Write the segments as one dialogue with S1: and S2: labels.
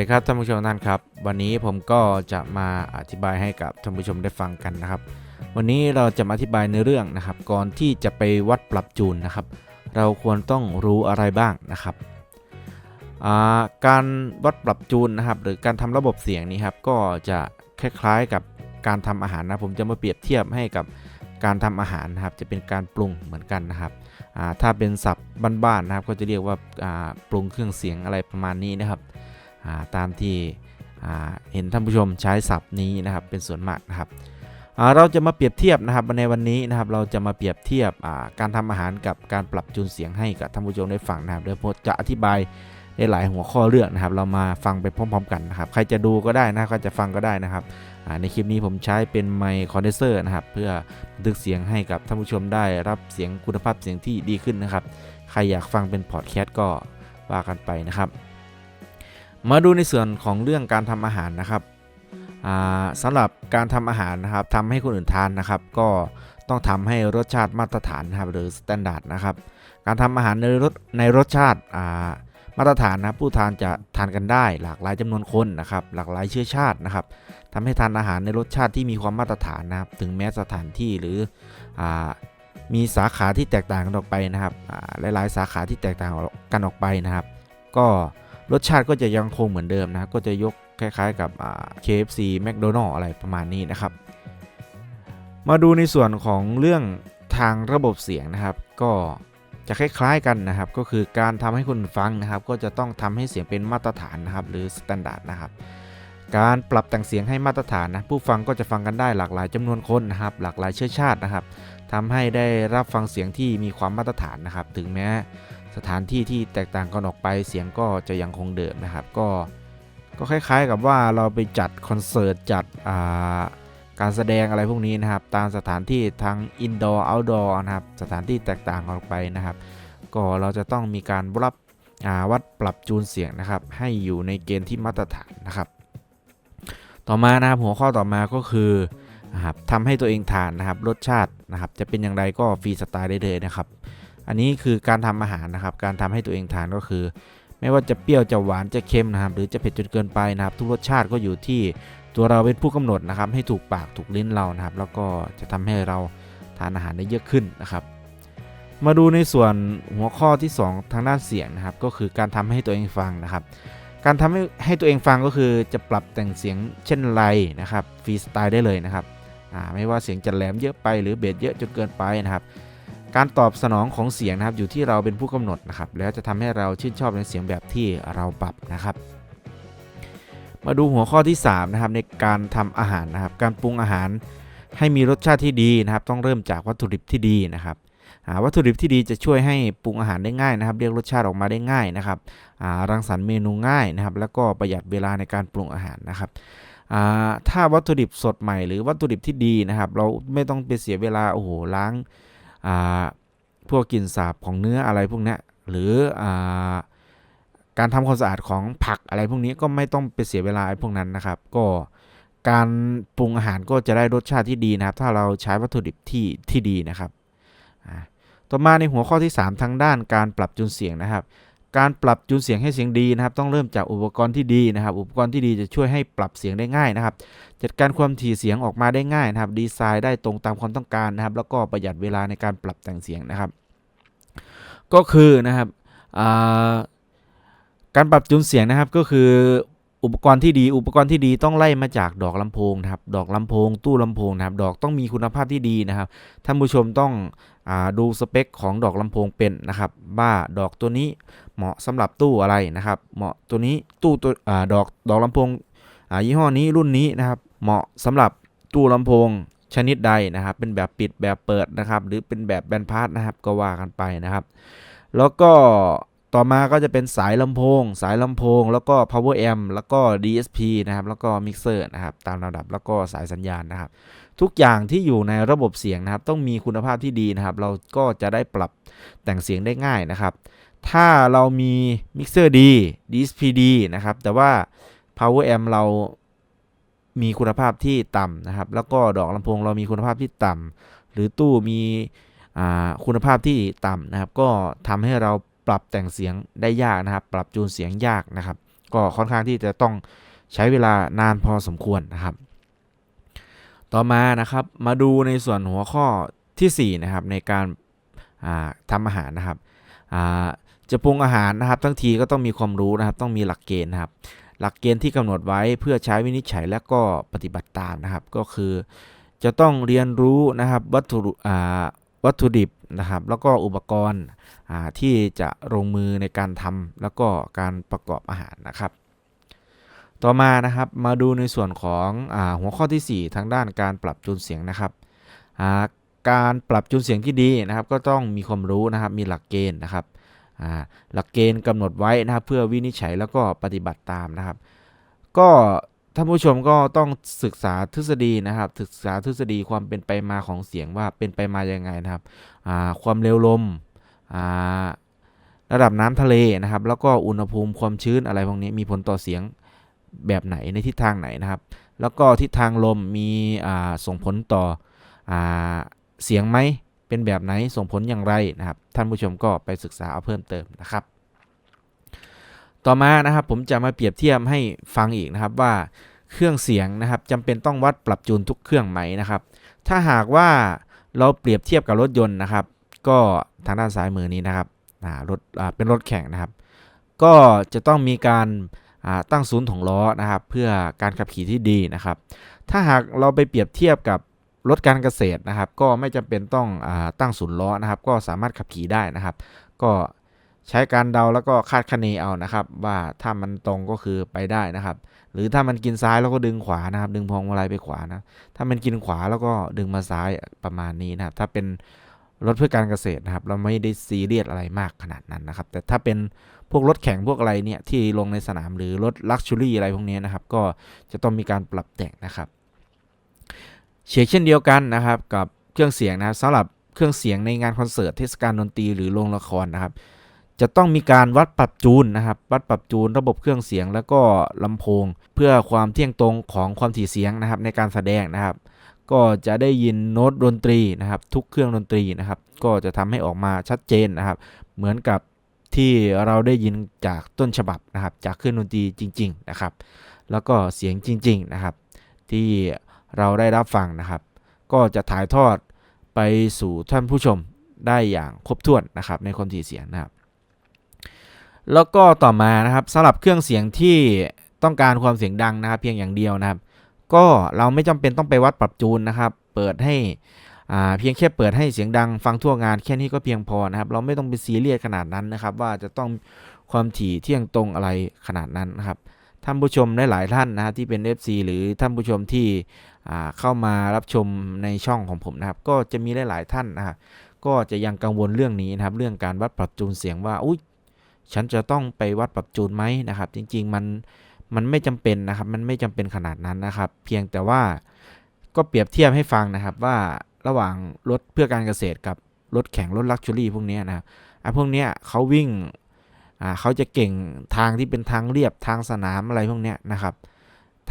S1: ดีครับท่านผู้ชมท่านครับ วันนี้ผมก็จะมาอธิบายให้กับท่านผู้ชมได้ฟังกันนะครับ วันนี้เราจะมาอธิบายในเรื่องนะครับ ก่อนที่จะไปวัดปรับจูนนะครับ เราควรต้องรู้อะไรบ้างนะครับการวัดปรับจูนนะครับ หรือการทำระบบเสียงนี้ครับก็จะคล้ายๆกับการทำอาหารนะผมจะมาเปรียบเทียบให้กับการทำอาหารนะครับ จะเป็นการปรุงเหมือนกันนะครับถ้าเป็นศัพท์บ้านๆนะครับ ก็จะเรียกว่าปรุงเครื่องเสียงอะไรประมาณนี้นะครับ ตามที่เห็นท่านผู้ชมใช้ศัพท์นี้นะครับเป็นส่วนมากนะครับเราจะมาเปรียบเทียบนะครับในวันนี้นะครับเราจะมาเปรียบเทียบาการทำอาหารกับการปรับจูนเสียงให้กับท่านผู้ชมได้ฟังนะครับโดยผมจะอธิบายได้หลายหัวข้อเรื่องนะครับ เรามาฟังไปพร้อม ๆ กันนะครับ ใครจะดูก็ได้นะใครจะฟังก็ได้นะครับในคลิปนี้ผมใช้เป็นไมค์คอนเดนเซอร์นะครับ เพื่อบันทึกเสียงให้กับท่านผู้ชมได้รับเสียงคุณภาพเสียงที่ดีขึ้นนะครับ ใครอยากฟังเป็นพอดแคสต์ก็ว่ากันไปนะครับ มาดูในส่วนของเรื่องการทำอาหารนะครับอ่าสำหรับการทำอาหารนะครับทำให้คนอื่นทานนะครับ ก็ต้องทำให้รสชาติมาตรฐานนะครับหรือสแตนดาร์ดนะครับ การทำอาหารในรสในรสชาติมาตรฐานนะผู้ทานจะทานกันได้ หลากหลายจำนวนคนนะครับ หลากหลายเชื้อชาตินะครับทำให้ทานอาหารในรสชาติที่มีความมาตรฐานนะครับ ถึงแม้สถานที่หรืออมีสาขาที่แตกต่างกันออกไปนะครับอ่าหลายๆ สาขาที่แตกต่างกันออกไปนะครับ ก็ รสชาติก็จะยังคงเหมือนเดิมนะก็จะยกคล้ายๆ กับ KFC McDonald อะไรประมาณนี้นะครับ มาดูในส่วนของเรื่องทางระบบเสียงนะครับ ก็จะคล้ายๆกันนะครับ ก็คือการทำให้คนฟังนะครับ ก็จะต้องทำให้เสียงเป็นมาตรฐานนะครับ หรือสแตนดาร์ดนะครับการปรับแต่งเสียงให้มาตรฐานนะผู้ฟังก็จะฟังกันได้หลากหลายจำนวนคนนะครับ หลากหลายเชื้อชาตินะครับทำให้ได้รับฟังเสียงที่มีความมาตรฐานนะครับ ถึงแม้ สถานที่ที่แตกต่างกันออกไปเสียงก็จะยังคงเดิมนะครับ ก็ก็คล้ายๆกับว่าเราไปจัดคอนเสิร์ตจัดาการแสดงอะไรพวกนี้นะครับ ตามสถานที่ทั้งอินดอร์เอาท์ดอร์นะครับ สถานที่แตกต่างกันออกไปนะครับ ก็เราจะต้องมีการรับวัดปรับจูนเสียงนะครับ ให้อยู่ในเกณฑ์ที่มาตรฐานนะครับ ต่อมานะครับหัวข้อต่อมาก็คือนะครับทำให้ตัวเองทานนะครับ รสชาตินะครับ จะเป็นอย่างไรก็ฟรีสไตล์ได้เลยนะครับ อันนี้คือการทำอาหารนะครับ การทำให้ตัวเองทานก็คือ ไม่ว่าจะเปรี้ยวจะหวานจะเค็มนะครับ หรือจะเผ็ดจนเกินไปนะครับ ทุกรสชาติก็อยู่ที่ตัวเราเป็นผู้กำหนดนะครับ ให้ถูกปากถูกลิ้นเรานะครับ แล้วก็จะทำให้เราทานอาหารได้เยอะขึ้นนะครับ มาดูในส่วนหัวข้อที่ 2 ทางด้านเสียงนะครับ ก็คือการทำให้ตัวเองฟังนะครับ การทำให้ให้ตัวเองฟังก็คือจะปรับแต่งเสียงเช่นไรนะครับฟรีสไตล์ได้เลยนะครับไม่ว่าเสียงจะแหลมเยอะไปหรือเบสเยอะจนเกินไปนะครับ การตอบสนองของเสียงนะครับอยู่ที่เราเป็นผู้กำหนดนะครับแล้วจะทำให้เราชื่นชอบในเสียงแบบที่เราปรับนะครับ มาดูหัวข้อที่3นะครับในการทำอาหารนะครับ การปรุงอาหารให้มีรสชาติที่ดีนะครับ ต้องเริ่มจากวัตถุดิบที่ดีนะครับวัตถุดิบที่ดีจะช่วยให้ปรุงอาหารได้ง่ายนะครับ เรียกรสชาติออกมาได้ง่ายนะครับรังสรรค์เมนูง่ายนะครับ แล้วก็ประหยัดเวลาในการปรุงอาหารนะครับถ้าวัตถุดิบสดใหม่หรือวัตถุดิบที่ดีนะครับ เราไม่ต้องไปเสียเวลาโอ้โหล้าง พวกกลิ่นสาบของเนื้ออะไรพวกนี้หรืออการทำความสะอาดของผักอะไรพวกนี้ก็ไม่ต้องไปเสียเวลาไอ้พวกนั้นนะครับ ก็การปรุงอาหารก็จะได้รสชาติที่ดีนะครับ ถ้าเราใช้วัตถุดิบที่ที่ดีนะครับ ต่อมาในหัวข้อที่ 3 ทางด้านการปรับจูนเสียงนะครับ การปรับจูนเสียงให้เสียงดีนะครับ ต้องเริ่มจากอุปกรณ์ที่ดีนะครับ อุปกรณ์ที่ดีจะช่วยให้ปรับเสียงได้ง่ายนะครับ จัดการความถี่เสียงออกมาได้ง่ายนะครับ ดีไซน์ได้ตรงตามความต้องการนะครับ แล้วก็ประหยัดเวลาในการปรับแต่งเสียงนะครับ ก็คือนะครับการปรับจูนเสียงนะครับก็คืออุปกรณ์ที่ดี อุปกรณ์ที่ดีต้องไล่มาจากดอกลำโพงนะครับ ดอกลำโพง ตู้ลำโพงนะครับ ดอกต้องมีคุณภาพที่ดีนะครับ ท่านผู้ชมต้องอดูสเปคของดอกลำโพงเป็นนะครับว่าดอกตัวนี้ เหมาะสำหรับตู้อะไรนะครับ เหมาะตัวนี้ตู้ตัวอดอกดอกลำโพงยี่ห้อนี้รุ่นนี้นะครับ เหมาะสำหรับตู้ลำโพงชนิดใดนะครับ เป็นแบบปิดแบบเปิดนะครับ หรือเป็นแบบแบนพาร์ทนะครับก็ว่ากันไปนะครับ แล้วก็ต่อมาก็จะเป็นสายลำโพง สายลำโพง แล้วก็ power amp แล้วก็ DSP นะครับ แล้วก็มิกเซอร์นะครับ ตามลำดับ แล้วก็สายสัญญาณนะครับ ทุกอย่างที่อยู่ในระบบเสียงนะครับ ต้องมีคุณภาพที่ดีนะครับ เราก็จะได้ปรับแต่งเสียงได้ง่ายนะครับ ถ้าเรามีมิกเซอร์ดี DSP ดีนะครับ แต่ว่า power amp เรามีคุณภาพที่ต่ำนะครับ แล้วก็ดอกลำโพงเรามีคุณภาพที่ต่ำหรือตู้มีคุณภาพที่ต่ำนะครับ ก็ทำให้เราปรับแต่งเสียงได้ยากนะครับ ปรับจูนเสียงยากนะครับ ก็ค่อนข้างที่จะต้องใช้เวลานานพอสมควรนะครับ ต่อมานะครับมาดูในส่วนหัวข้อทีสี่4นะครับในการาทำอาหารนะครับอ่า จะปรุงอาหารนะครับ ทั้งทีก็ต้องมีความรู้นะครับ ต้องมีหลักเกณฑ์นะครับ หลักเกณฑ์ที่กำหนดไว้เพื่อใช้วินิจฉัยและก็ปฏิบัติตามนะครับ ก็คือ จะต้องเรียนรู้นะครับวัตถุวัตถุดิบนะครับ แล้วก็อุปกรณ์ที่จะลงมือในการทำแล้วก็การประกอบอาหารนะครับ ต่อมานะครับมาดูในส่วนของอหัวข้อทีสี่ 4 ทางด้านการปรับจูนเสียงนะครับการปรับจูนเสียงที่ดีนะครับ ก็ต้องมีความรู้นะครับ มีหลักเกณฑ์นะครับ หลักเกณฑ์กำหนดไว้นะครับเพื่อวินิจฉัยแล้วก็ปฏิบัติตามนะครับ ก็ท่านผู้ชมก็ต้องศึกษาทฤษฎีนะครับ ศึกษาทฤษฎีความเป็นไปมาของเสียงว่าเป็นไปมายังไงนะครับความเร็วลมระดับน้ำทะเลนะครับ แล้วก็อุณหภูมิความชื้นอะไรพวกนี้มีผลต่อเสียงแบบไหนในทิศทางไหนนะครับ แล้วก็ทิศทางลมมีส่งผลต่ออเสียงไหม เป็นแบบไหนส่งผลอย่างไรนะครับ ท่านผู้ชมก็ไปศึกษาเอาเพิ่มเติมนะครับ ต่อมานะครับผมจะมาเปรียบเทียบให้ฟังอีกนะครับว่าเครื่องเสียงนะครับจำเป็นต้องวัดปรับจูนทุกเครื่องไหมนะครับ ถ้าหากว่าเราเปรียบเทียบกับรถยนต์นะครับ ก็ทางด้านซ้ายมือนี้นะครับรถเป็นรถแข่งนะครับ ก็จะต้องมีการตั้งศูนย์ถงล้อนะครับ เพื่อการขับขี่ที่ดีนะครับ ถ้าหากเราไปเปรียบเทียบกับ รถการเกษตรนะครับ ก็ไม่จำเป็นต้องอตั้งศูนย์ล้อนะครับ ก็สามารถขับขี่ได้นะครับ ก็ใช้การเดาแล้วก็คาดคะเนเอานะครับ ว่าถ้ามันตรงก็คือไปได้นะครับ หรือถ้ามันกินซ้ายแล้วก็ดึงขวานะครับ ดึงพวงมาลัยไปขวานะถ้ามันกินขวาแล้วก็ดึงมาซ้ายประมาณนี้นะครับ ถ้าเป็นรถเพื่อการเกษตรนะครับ เราไม่ได้ซีเรียสอะไรมากขนาดนั้นนะครับ แต่ถ้าเป็นพวกรถแข่งพวกอะไรเนี่ยที่ลงในสนามหรือรถลักชัวรี่อะไรพวกนี้นะครับ ก็จะต้องมีการปรับแต่งนะครับ เช่นเช่นเดียวกันนะครับกับเครื่องเสียงนะครับสำหรับเครื่องเสียงในงานคอนเสิร์ตเทศกาลดนตรีหรือโรงละครนะครับ จะต้องมีการวัดปรับจูนนะครับ วัดปรับจูนระบบเครื่องเสียงแล้วก็ลำโพง เพื่อความเที่ยงตรงของความถี่เสียงนะครับ ในการแสดงนะครับ ก็จะได้ยินโน้ตดนตรีนะครับ ทุกเครื่องดนตรีนะครับ ก็จะทำให้ออกมาชัดเจนนะครับ เหมือนกับที่เราได้ยินจากต้นฉบับนะครับ จากเครื่องดนตรีจริง ๆ นะครับ แล้วก็เสียงจริง ๆ นะครับ ที่ เราได้รับฟังนะครับ ก็จะถ่ายทอดไปสู่ท่านผู้ชมได้อย่างครบถ้วนนะครับในความถี่เสียงนะครับ แล้วก็ต่อมานะครับสำหรับเครื่องเสียงที่ต้องการความเสียงดังนะครับ เพียงอย่างเดียวนะครับ ก็เราไม่จำเป็นต้องไปวัดปรับจูนนะครับ เปิดให้อ่าเพียงแค่เปิดให้เสียงดังฟังทั่วงานแค่นี้ก็เพียงพอนะครับ เราไม่ต้องไปซีเรียสขนาดนั้นนะครับ ว่าจะต้องความถี่เที่ยงตรงอะไรขนาดนั้นนะครับ ท่านผู้ชมหลายๆท่านนะครับที่เป็น FC หรือท่านผู้ชมที่เข้ามารับชมในช่องของผมนะครับ ก็จะมีหลาย ๆ ท่านนะครับก็จะยังกังวลเรื่องนี้นะครับ เรื่องการวัดปรับจูนเสียงว่าอุ้ยฉันจะต้องไปวัดปรับจูนไหมนะครับ จริง ๆ มันมันไม่จำเป็นนะครับ มันไม่จำเป็นขนาดนั้นนะครับ เพียงแต่ว่าก็เปรียบเทียบให้ฟังนะครับว่าระหว่างรถเพื่อการเกษตรกับรถแข่งรถลักชัวรี่พวกนี้นะไอ้พวกเนี้ยเขาวิ่ง อ่าเขาจะเก่งทางที่เป็นทางเรียบทางสนามอะไรพวกเนี้ยนะครับ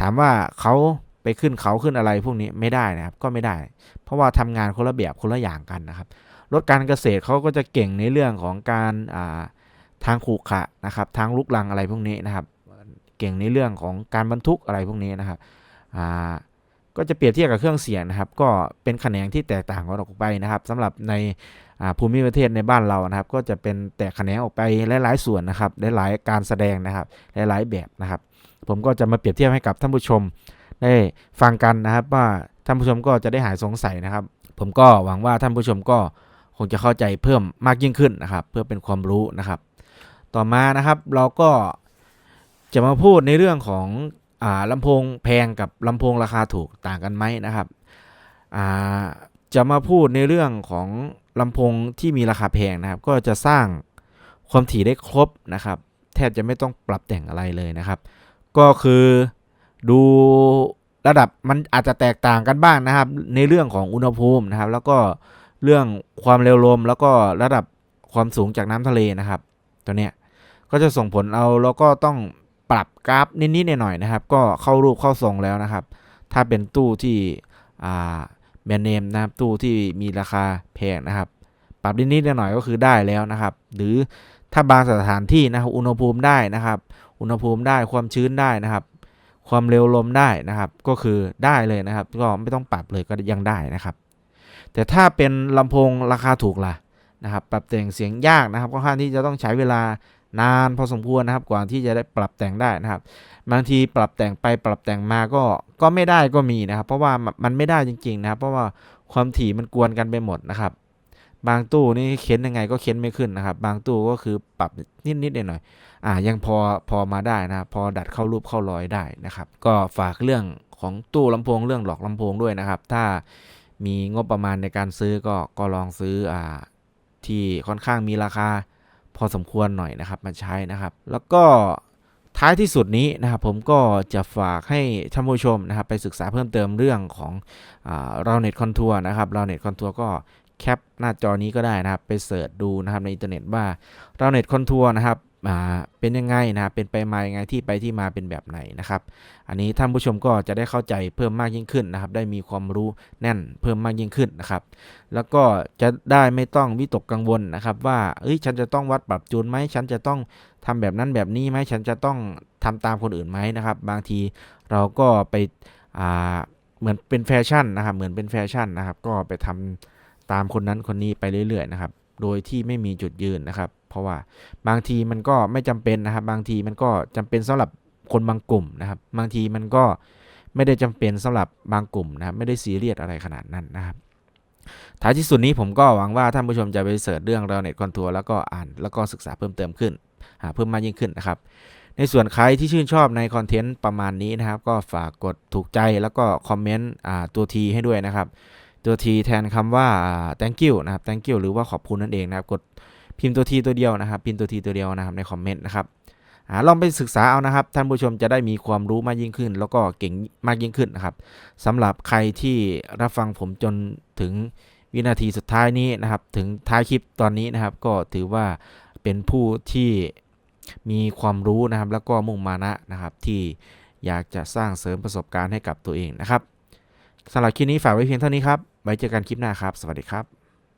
S1: ถามว่าเขาไปขึ้นเขาขึ้นอะไรพวกนี้ไม่ได้นะครับก็ไม่ได้ เพราะว่าทำงานคนละแบบคนละอย่างกันนะครับรถการเกษตรเขาก็จะเก่งในเรื่องของการอ่าทางขรุขะนะครับ ทางลุกลังอะไรพวกนี้นะครับ เก่งในเรื่องของการบรรทุกอะไรพวกนี้นะครับอ่า ก็จะเปรียบเทียบกับเครื่องเสียงนะครับ ก็เป็นแขนงที่แตกต่างกันออกไปนะครับสำหรับในภูมิประเทศในบ้านเรานะครับ ก็จะเป็นแตกแขนงออกไปหลายๆส่วนนะครับหลายๆการแสดงนะครับหลายๆแบบนะครับ ผมก็จะมาเปรียบเทียบให้กับท่านผู้ชม ได้ฟังกันนะครับ ว่าท่านผู้ชมก็จะได้หายสงสัยนะครับ ผมก็หวังว่าท่านผู้ชมก็คงจะเข้าใจเพิ่มมากยิ่งขึ้นนะครับ เพื่อเป็นความรู้นะครับ ต่อมานะครับเราก็จะมาพูดในเรื่องของ ลำโพงแพงกับลำโพงราคาถูกต่างกันไหมนะครับจะมาพูดในเรื่องของลำโพงที่มีราคาแพงนะครับ ก็จะสร้างความถี่ได้ครบนะครับ แทบจะไม่ต้องปรับแต่งอะไรเลยนะครับ ก็คือดูระดับมันอาจจะแตกต่างกันบ้างนะครับ ในเรื่องของอุณหภูมินะครับ แล้วก็เรื่องความเร็วลม แล้วก็ระดับความสูงจากน้ำทะเลนะครับ ตัวเนี้ยก็จะส่งผลเอาแล้วก็ต้อง ปรับกราฟนิดๆหน่อยๆนะครับ ก็เข้ารูปเข้าทรงแล้วนะครับ ถ้าเป็นตู้ที่อ่าแบรนด์เนมนะครับตู้ที่มีราคาแพงนะครับ ปรับนิดๆหน่อยๆก็คือได้แล้วนะครับ หรือถ้าบางสถานที่นะครับอุณหภูมิได้นะครับ อุณหภูมิได้ความชื้นได้นะครับ ความเร็วลมได้นะครับ ก็คือได้เลยนะครับ ก็ไม่ต้องปรับเลยก็ยังได้นะครับ แต่ถ้าเป็นลำโพงราคาถูกล่ะนะครับ ปรับแต่งเสียงยากนะครับค่อนข้างที่จะต้องใช้เวลา นานพอสมควรนะครับกว่าที่จะได้ปรับแต่งได้นะครับ บางทีปรับแต่งไปปรับแต่งมาก็ก็ไม่ได้ก็มีนะครับ เพราะว่ามันไม่ได้จริงๆนะครับ เพราะว่าความถี่มันกวนกันไปหมดนะครับ บางตู้นี่เค้นยังไงก็เค้นไม่ขึ้นนะครับ บางตู้ก็คือปรับนิดๆหน่อยๆอ่ายังพอพอมาได้นะครับพอดัดเข้ารูปเข้ารอยได้นะครับ ก็ฝากเรื่องของตู้ลำโพงเรื่องหลอกลำโพงด้วยนะครับ ถ้ามีงบประมาณในการซื้อก็ก็ลองซื้ออ่าที่ค่อนข้างมีราคา พอสมควรหน่อยนะครับมาใช้นะครับ แล้วก็ท้ายที่สุดนี้นะครับผมก็จะฝากให้ท่านผู้ชมนะครับ ไปศึกษาเพิ่มเติมเรื่องของเราเน็ตคอนทัวร์นะครับเราเน็ตคอนทัวร์ก็แคปหน้าจอนี้ก็ได้นะครับ ไปเสิร์ชดูนะครับในอินเทอร์เน็ตว่าเราเน็ตคอนทัวร์นะครับ เป็นยังไงนะเป็นไปมายังไงที่ไปที่มาเป็นแบบไหนนะครับ อันนี้ท่านผู้ชมก็จะได้เข้าใจเพิ่มมากยิ่งขึ้นนะครับ ได้มีความรู้แน่นเพิ่มมากยิ่งขึ้นนะครับ แล้วก็จะได้ไม่ต้องวิตกกังวลนะครับ ว่าเอ้ยฉันจะต้องวัดปรับจูนไหมฉันจะต้องทำแบบนั้นแบบนี้ไหมฉันจะต้องทำตามคนอื่นไหมนะครับ บางทีเราก็ไปอ่าเหมือนเป็นแฟชั่นนะครับ เหมือนเป็นแฟชั่นนะครับ ก็ไปทำตามคนนั้นคนนี้ไปเรื่อยๆนะครับ โดยที่ไม่มีจุดยืนนะครับ เพราะว่าบางทีมันก็ไม่จำเป็นนะครับ บางทีมันก็จำเป็นสำหรับคนบางกลุ่มนะครับ บางทีมันก็ไม่ได้จำเป็นสำหรับบางกลุ่มนะครับ ไม่ได้ซีเรียสอะไรขนาดนั้นนะครับท้ายที่สุดนี้ผมก็หวังว่าท่านผู้ชมจะไปเสิร์ชเรื่องเราเน็ตคอนทัวร์แล้วก็อ่านแล้วก็ศึกษาเพิ่มเติมขึ้น หาเพิ่มมากยิ่งขึ้นนะครับ ในส่วนใครที่ชื่นชอบในคอนเทนต์ประมาณนี้นะครับ ก็ฝากกดถูกใจแล้วก็คอมเมนต์ตัวทีให้ด้วยนะครับ ตัวทีแทนคำว่า thank you นะครับ thank you หรือว่าขอบคุณนั่นเองนะครับ กด พิมพ์ตัวทีตัวเดียวนะครับ พิมพ์ตัวทีตัวเดียวนะครับในคอมเมนต์นะครับอลองไปศึกษาเอานะครับ ท่านผู้ชมจะได้มีความรู้มากยิ่งขึ้น แล้วก็เก่งมากยิ่งขึ้นนะครับสำหรับใครที่รับฟังผมจนถึงวินาทีสุดท้ายนี้นะครับ ถึงท้ายคลิปตอนนี้นะครับ ก็ถือว่าเป็นผู้ที่มีความรู้นะครับ แล้วก็มุ่งมานะนะครับ ที่อยากจะสร้างเสริมประสบการณ์ให้กับตัวเองนะครับสำหรับคลิปนี้ฝากไว้เพียงเท่านี้ครับไว้เจอกันคลิปหน้าครับ สวัสดีครับ